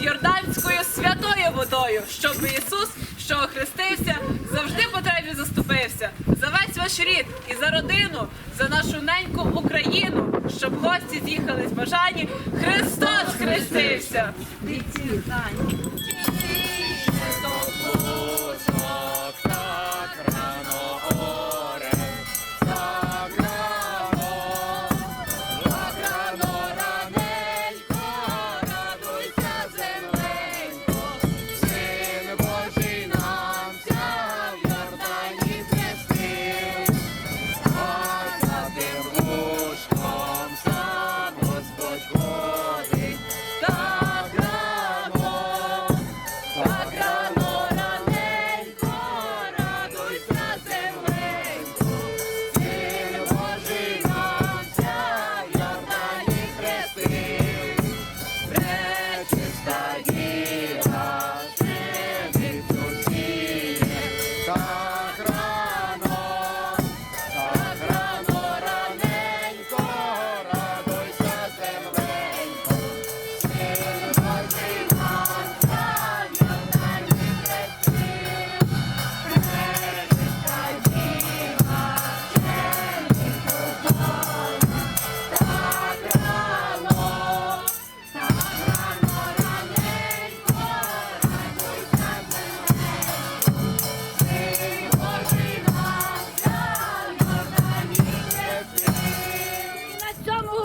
йорданською святою водою, щоб Ісус, що охрестився, завжди потребі заступився за весь ваш рід і за родину, за нашу неньку Україну, щоб гості з'їхали з бажані. Христос хрестився!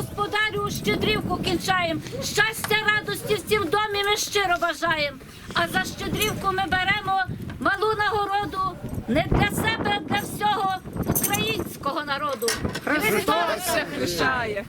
Господарю щедрівку кінчаємо. Щастя, радості всім цім домі ми щиро бажаємо. А за щедрівку ми беремо малу нагороду не для себе, а для всього українського народу. Христос все хрещає!